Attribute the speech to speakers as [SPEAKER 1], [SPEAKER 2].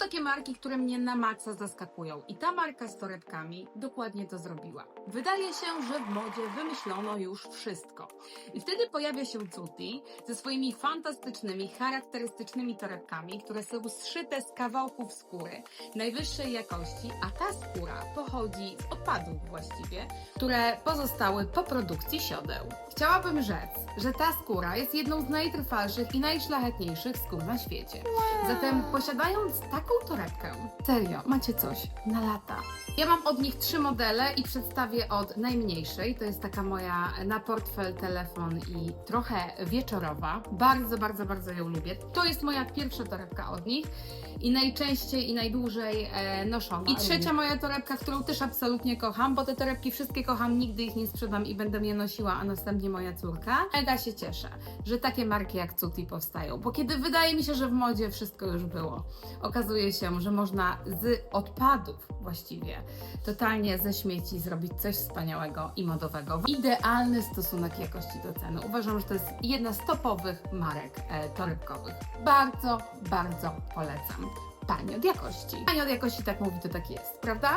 [SPEAKER 1] takie marki, które mnie na maksa zaskakują i ta marka z torebkami dokładnie to zrobiła. Wydaje się, że w modzie wymyślono już wszystko. I wtedy pojawia się Zuti ze swoimi fantastycznymi, charakterystycznymi torebkami, które są zszyte z kawałków skóry najwyższej jakości, a ta skóra pochodzi z odpadów właściwie, które pozostały po produkcji siodeł. Chciałabym rzec, że ta skóra jest jedną z najtrwalszych i najszlachetniejszych skór na świecie. Zatem posiadając taką torebkę, serio, macie coś na lata. Ja mam od nich trzy modele i przedstawię od najmniejszej. To jest taka moja na portfel, telefon i trochę wieczorowa. Bardzo, bardzo, bardzo ją lubię. To jest moja pierwsza torebka od nich i najczęściej i najdłużej e, noszona. I trzecia moja torebka, którą też absolutnie kocham, bo te torebki wszystkie kocham, nigdy ich nie sprzedam i będę je nosiła, a następnie moja córka. Mega się cieszę, że takie marki jak Cuti powstają, bo kiedy wydaje mi się, że w modzie wszystko już było, okazuje się, że można z odpadów właściwie, totalnie ze śmieci zrobić coś wspaniałego i modowego. Idealny stosunek jakości do ceny. Uważam, że to jest jedna z topowych marek e, torebkowych. Bardzo, bardzo polecam. Pani od jakości. Pani od jakości tak mówi, to tak jest, prawda?